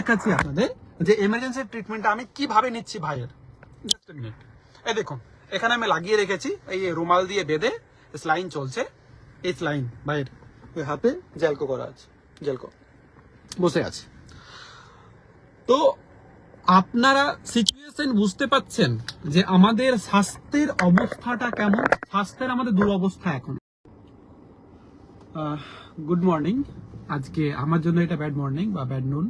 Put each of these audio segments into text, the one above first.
দেখাচ্ছি আপনাদের যে এমার্জেন্সি ট্রিটমেন্টটা আমি কীভাবে নিচ্ছি ভাইয়ের। জাস্ট মিনিট এই দেখুন, এখানে আমি লাগিয়ে রেখেছি, এই রুমাল দিয়ে বেঁধে স্লাইন চলছে। এই স্লাইন ভাইয়ের ওই হাতে জেলকো করা আছে জেলকো বসে আছে। তো আপনারা সিচুয়েশন বুঝতে পাচ্ছেন যে আমাদের স্বাস্থ্যের অবস্থাটা কেমন? স্বাস্থ্যের আমাদের দুরবস্থা এখন। গুড মর্নিং আজকে আমার জন্য এটা ব্যাড মর্নিং বা ব্যাড নুন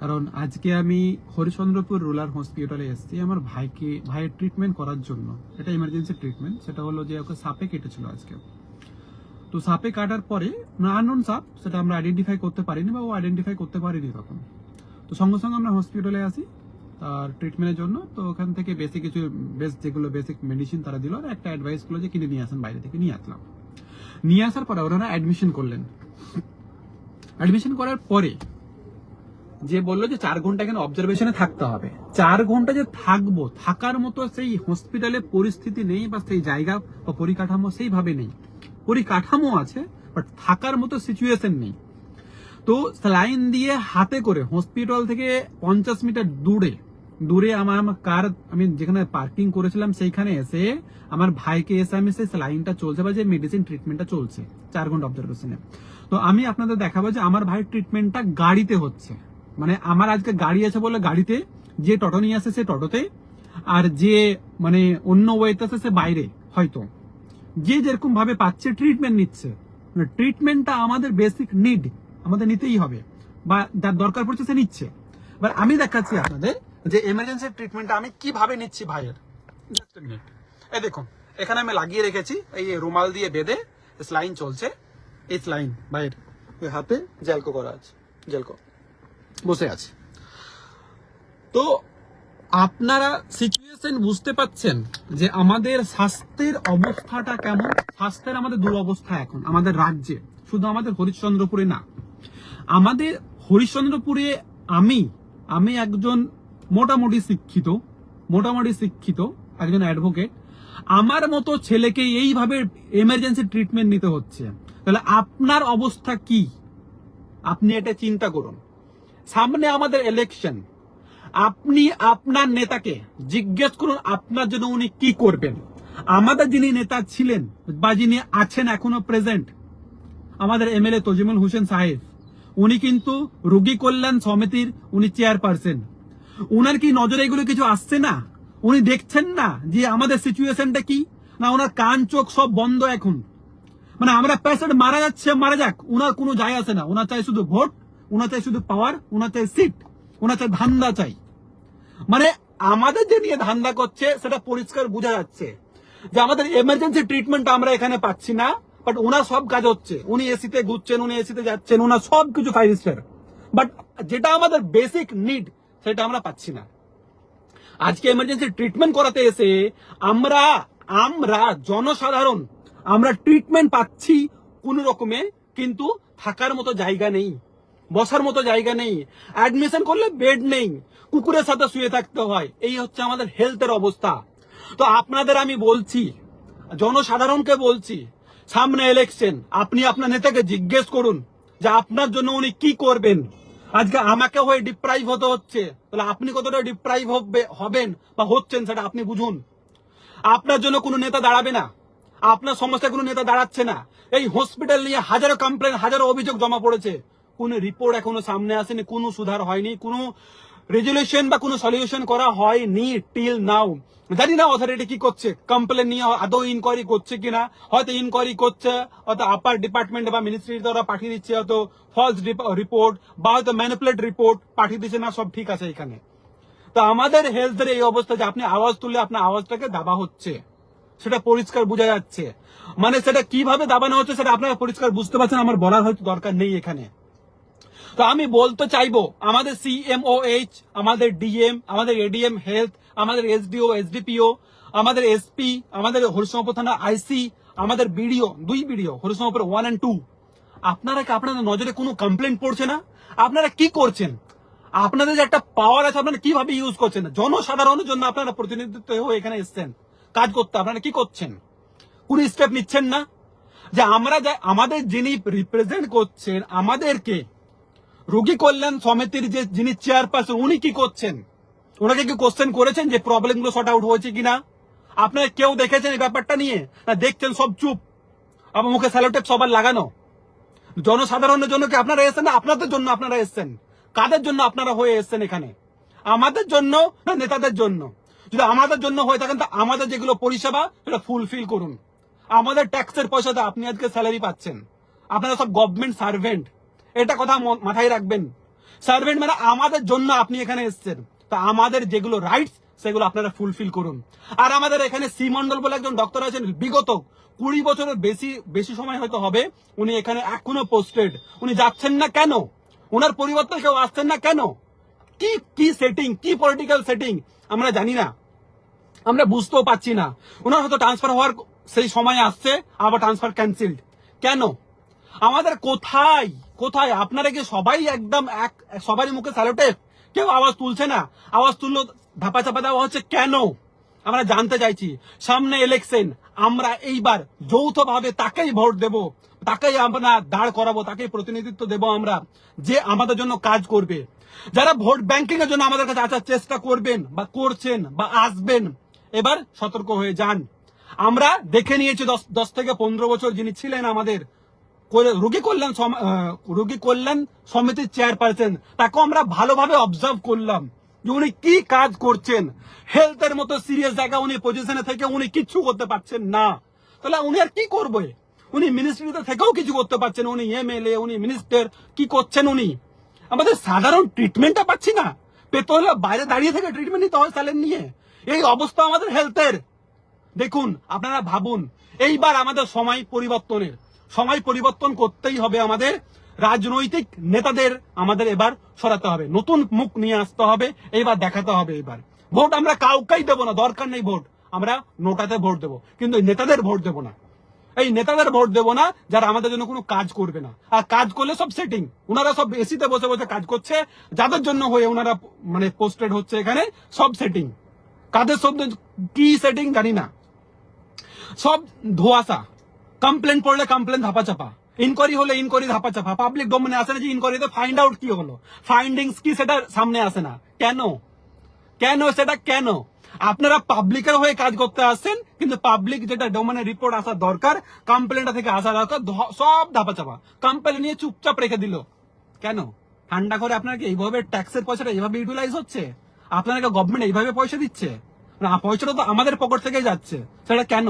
কারণ আজকে আমি হরিচন্দ্রপুর রুরাল হসপিটালে এসেছি আমার ভাইকে, ভাইয়ের ট্রিটমেন্ট করার জন্য। এটা ইমার্জেন্সি ট্রিটমেন্ট সেটা হলো যে ওকে সাপে কেটেছিল আজকে। তো সাপে কাটার পরে আননোন সাপ, সেটা আমরা আইডেন্টিফাই করতে পারিনি বা ও আইডেন্টিফাই করতে পারিনি তখন তো সঙ্গে সঙ্গে আমরা হসপিটালে আসি তার ট্রিটমেন্টের জন্য। তো ওখান থেকে বেসিক কিছু বেস যেগুলো বেসিক মেডিসিন তারা দিল, আর একটা অ্যাডভাইস করল যে কিনে নিয়ে আসেন, বাইরে থেকে নিয়ে আসলাম। নিয়ে আসার পরে ওনারা অ্যাডমিশন করলেন। অ্যাডমিশন করার পরে যে বলল যে চার ঘণ্টা এখানে অবজারভেশনে থাকতে হবে। চার ঘণ্টা যে থাকব, থাকার মতো সেই হসপিটালে পরিস্থিতি নেই বা সেই জায়গা বা পরিকাঠামো সেইভাবে নেই। পরিকাঠামো আছে বাট থাকার মতো সিচুয়েশন নেই। তো স্যালাইন দিয়ে হাতে করে হসপিটাল থেকে পঞ্চাশ মিটার দূরে দূরে আমার কার আমি যেখানে পার্কিং করেছিলাম সেইখানে এসে আমার ভাইকে এসে আমি সেই স্যালাইনটা চলছে বা যে মেডিসিন ট্রিটমেন্টটা চলছে, চার ঘণ্টা অবজারভেশনে তো আমি আপনাদের দেখাবো যে আমার ভাইয়ের ট্রিটমেন্টটা গাড়িতে হচ্ছে। মানে আমার আজকে গাড়ি আছে বলে গাড়িতে যে টোটো নিয়ে আসে সে টোটোতে, আর যে মানে অন্য ওয়েতে আছে সে বাইরে, হয়তো। যে যেরকম ভাবে পাচ্ছে ট্রিটমেন্ট নিচ্ছে। ট্রিটমেন্টটা আমাদের বেসিক নিড আমাদের নিতেই হবে, বা যার দরকার পড়ছে সে নিচ্ছে। এবার আমি দেখাচ্ছি আপনাদের যে এমার্জেন্সি ট্রিটমেন্টটা আমি কীভাবে নিচ্ছি ভাইয়ের। এই দেখুন, এখানে আমি লাগিয়ে রেখেছি, এই রুমাল দিয়ে বেঁধে স্লাইন চলছে। এই স্লাইন ভাইয়ের হাতে জেলকো করা আছে জেলকো বসে আছে। তো আপনারা সিচুয়েশন বুঝতে পাচ্ছেন যে আমাদের স্বাস্থ্যের অবস্থাটা কেমন? স্বাস্থ্যের আমাদের দুরবস্থা এখন, আমাদের রাজ্যে। শুধু আমাদের হরিশ্চন্দ্রপুরে না। আমাদের হরিশ্চন্দ্রপুরে আমি আমি একজন মোটামুটি শিক্ষিত মোটামুটি শিক্ষিত, একজন অ্যাডভোকেট আমার মতো ছেলেকে এইভাবে এমার্জেন্সি ট্রিটমেন্ট নিতে হচ্ছে। তাহলে আপনার অবস্থা কি? আপনি এটা চিন্তা করুন। সামনে আমাদের ইলেকশন আপনি আপনার নেতাকে জিজ্ঞেস করুন আপনার জন্য উনি কি করবেন। আমাদের যিনি নেতা ছিলেন বা যিনি আছেন এখনও প্রেজেন্ট আমাদের এমএলএ তজিমুল হোসেন সাহেব, উনি কিন্তু রোগী কল্যাণ সমিতির উনি চেয়ারপারসন উনার কি নজরে এগুলো কিছু আসছে না? উনি দেখছেন না যে আমাদের সিচুয়েশনটা কি? না ওনার কান চোখ সব বন্ধ এখন? মানে আমরা প্যাসেন্ট মারা যাচ্ছে, মারা যাক ওনার কোনো যায় আসে না। ওনার চাই শুধু ভোট ওনার চাই শুধু পাওয়ার ওনার চাই সিট ওনার চাই ধান্দা চাই। মানে আমাদের যে নিয়ে ধান্দা করছে, সেটা পরিষ্কার বোঝা যাচ্ছে যে আমাদের এমার্জেন্সি ট্রিটমেন্ট আমরা এখানে পাচ্ছি না বাট ওনার সব কাজ হচ্ছে। উনি এসিতে ঘুরছেন, উনি এসিতে যাচ্ছেন ওনার সব কিছু ফাইভ স্টার বাট যেটা আমাদের বেসিক নিড সেটা আমরা পাচ্ছি না। আজকে এমার্জেন্সি ট্রিটমেন্ট করাতে এসে আমরা আমরা জনসাধারণ, আমরা ট্রিটমেন্ট পাচ্ছি কোন রকমে, কিন্তু থাকার মতো জায়গা নেই। বসার মতো জায়গা নেই। অ্যাডমিশন করলে বেড নেই। কুকুরের সাথে শুয়ে থাকতে হয়। এই হচ্ছে আমাদের হেলথের অবস্থা। তো আপনাদের আমি বলছি, জনসাধারণকে বলছি, সামনে ইলেকশন আপনি আপনার নেতাকে জিজ্ঞেস করুন যে আপনার জন্য উনি কি করবেন? আজকে আমাকে হয়ে ডিপ্রাইভ হতে হচ্ছে। তাহলে আপনি কতটা ডিপ্রাইভ হবে, হবেন বা হচ্ছেন সেটা আপনি বুঝুন। আপনার জন্য কোনো নেতা দাঁড়াবে না। আপনার সমস্যায় কোনো নেতা দাঁড়াচ্ছে না। এই হসপিটাল নিয়ে হাজারো কমপ্লেন হাজারো অভিযোগ জমা পড়েছে। কোনো রিপোর্ট এখনও সামনে আসেনি, কোনো সুধার হয়নি, কোনো রেজুলেশন বা কোনো সলিউশন করা হয়নি টিল নাও জানি না অথরিটি কি করছে কমপ্লেন নিয়ে আদৌ ইনকোয়ারি করছে কিনা, হয়তো ইনকোয়ারি করছে, হয়তো আপার ডিপার্টমেন্ট বা মিনিস্ট্রির দ্বারা পাঠিয়ে দিচ্ছে, হয়তো ফলস রিপোর্ট বা হয়তো ম্যানিপুলেট রিপোর্ট পাঠিয়ে দিচ্ছে না, সব ঠিক আছে এখানে। তো আমাদের হেলথের এই অবস্থা যে আপনি আওয়াজ তুললে আপনার আওয়াজটাকে দাবা হচ্ছে, সেটা পরিষ্কার বোঝা যাচ্ছে। মানে সেটা কীভাবে দাবানো হচ্ছে সেটা আপনারা পরিষ্কার বুঝতে পারছেন, আমার বলার হয়তো দরকার নেই এখানে। তো আমি বলতে চাইব, আমাদের সিএমওএইচ আমাদের ডিএম আমাদের এডিএম হেলথ আমাদের এসডিও এসডিপিও আমাদের এসপি আমাদের হরিশঙ্কর থানা আইসি আমাদের বিডিও দুই BDO Harishankar one and two আপনারা কি আপনাদের নজরে কোনো কমপ্লেন পড়ছে না? আপনারা কি করছেন? আপনাদের যে একটা পাওয়ার আছে, আপনারা কীভাবে ইউজ করছেন? জনসাধারণের জন্য আপনারা প্রতিনিধিত্ব হয়ে এখানে এসছেন, কাজ করতে। আপনারা কি করছেন? কোন স্টেপ নিচ্ছেন না? যে আমরা আমাদের যিনি রিপ্রেজেন্ট করছেন, আমাদেরকে রোগী কল্যাণ সমিতির যে যিনি চেয়ারপারসন উনি কি করছেন? ওনাকে কি কোশ্চেন করেছেন যে প্রবলেমগুলো শর্ট আউট হয়েছে কিনা? আপনারা কেউ দেখেছেন এই ব্যাপারটা নিয়ে? না, দেখছেন সব চুপ? আমার মুখে স্যালোটেপ সবার লাগানো? জনসাধারণের জন্য কি আপনারা এসেছেন? না, আপনাদের জন্য আপনারা এসেছেন। কাদের জন্য আপনারা হয়ে এসেছেন এখানে? আমাদের জন্য না নেতাদের জন্য? যদি আমাদের জন্য হয়ে থাকেন, তা আমাদের যেগুলো পরিষেবা, সেটা ফুলফিল করুন। আমাদের ট্যাক্সের পয়সাতে আপনি আজকে স্যালারি পাচ্ছেন। আপনারা সব গভর্নমেন্ট সার্ভেন্ট এটা কথা মাথায় রাখবেন। সার্ভেন্ট মানে আমাদের জন্য আপনি এখানে এসেছেন। তা আমাদের যেগুলো রাইটস সেগুলো আপনারা ফুলফিল করুন। আর আমাদের এখানে সি মন্ডল বলে একজন ডক্টর আছেন, বিগত কুড়ি বছরের বেশি বেশি সময় হয়তো হবে, উনি এখানে এখনও পোস্টেড উনি যাচ্ছেন না কেন? ওনার পরিবর্তে কেউ আসছেন না কেন? কি কি সেটিং কি পলিটিক্যাল সেটিং আমরা জানি না। আমরা বুঝতেও পাচ্ছি না। ওনার হয়তো ট্রান্সফার হওয়ার সেই সময় আসছে, আবার ট্রান্সফার ক্যান্সেলড কেন? আমাদের কোথায়? কোথায়? আপনারা কি সবাই একদম এক, সবারই মুখে স্যালোটেপ কেউ আওয়াজ তুলছে না? আওয়াজ তুললো, ধাপা চাপা দেওয়া হচ্ছে কেন? আমরা জানতে চাইছি। সামনে ইলেকশন আমরা এইবার যৌথভাবে তাকেই ভোট দেব, তাকেই আমরা দাঁড় করাবো, তাকেই প্রতিনিধিত্ব দেব আমরা, যে আমাদের জন্য কাজ করবে। যারা ভোট ব্যাংকিং এর জন্য আমাদের কাছে আসার চেষ্টা করবেন, বা করছেন, বা আসবেন, এবার সতর্ক হয়ে যান। আমরা দেখে নিয়েছি দশ থেকে পনেরো বছর যিনি ছিলেন আমাদের রোগী কল্যাণ রোগী কল্যাণ সমিতির চেয়ারপারসন তাকে আমরা ভালোভাবে অবজার্ভ করলাম যে উনি কি কাজ করছেন। হেলথের মতো সিরিয়াস জায়গা উনি পজিশনে থেকে উনি কিচ্ছু করতে পারছেন না। তাহলে উনি আর কি করবে? উনি মিনিস্ট্রিতে থেকেও কিছু করতে পারছেন উনি এমএলএ উনি মিনিস্টার কি করছেন উনি? আমাদের সাধারণ ট্রিটমেন্টটা পাচ্ছি না। পেতে হলে বাইরে দাঁড়িয়ে থেকে ট্রিটমেন্ট নিতে হয় স্যালেন নিয়ে। এই অবস্থা আমাদের হেলথের দেখুন, আপনারা ভাবুন, এইবার আমাদের সময় পরিবর্তনের। সময় পরিবর্তন করতেই হবে আমাদের। রাজনৈতিক নেতাদের আমাদের এবার সরাতে হবে। নতুন মুখ নিয়ে আসতে হবে এইবার দেখাতে হবে এবার। ভোট আমরা কাউকেই দেবো না, দরকার নেই ভোট। আমরা নোটাতে ভোট দেবো, কিন্তু নেতাদের ভোট দেবো না। এই নেতাদের ভোট দেবো না যারা আমাদের জন্য কোনো কাজ করবে না। আর কাজ করলে সব সেটিং ওনারা সব এসিতে বসে বসে কাজ করছে, যাদের জন্য হয়ে ওনারা মানে পোস্টেড হচ্ছে এখানে, সব সেটিং কাদের সব কি সেটিং জানি না। সব ধোয়াশা। কমপ্লেন পড়লে কমপ্লেন ধাপা চাপা ইনকোয়ারি হলে ইনকোয়ারি ধাপা চাপা পাবলিক ডোমেনে আসে না যে ইনকোয়ারিতে ফাইন্ড আউট কি হলো? ফাইন্ডিংস কি সেটা সামনে আসে না। কেন? কেন সেটা কেন? আপনারা পাবলিকের হয়ে কাজ করতে আসছেন, কিন্তু পাবলিক যেটা ডোমেনে রিপোর্ট আসা দরকার কমপ্লেনটা থেকে আসা দরকার সব ধাপা চাপা কমপ্লেন নিয়ে চুপচাপ রেখে দিল। কেন? ঠান্ডা করে আপনাকে এইভাবে ট্যাক্সের পয়সাটা এইভাবে ইউটিলাইজ হচ্ছে? আপনাকে গভর্নমেন্ট এইভাবে পয়সা দিচ্ছে? পয়সাটা তো আমাদের পকেট থেকেই যাচ্ছে। সেটা কেন?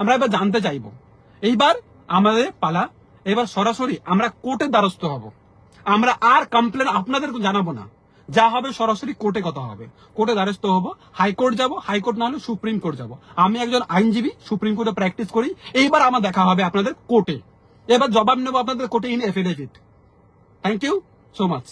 আমরা এবার জানতে চাইব। এইবার আমাদের পালা। এবার সরাসরি আমরা কোর্টের দ্বারস্থ হব। আমরা আর কমপ্লেন আপনাদের জানাব না। যা হবে সরাসরি কোর্টে কথা হবে। কোর্টে দ্বারস্থ হব হাইকোর্ট যাব হাইকোর্ট না হলে সুপ্রিম কোর্ট যাব। আমি একজন আইনজীবী, সুপ্রিম কোর্টে প্র্যাকটিস করি। এইবার আমার দেখা হবে আপনাদের কোর্টে। এবার জবাব নেব আপনাদের কোর্টে in affidavit thank you so much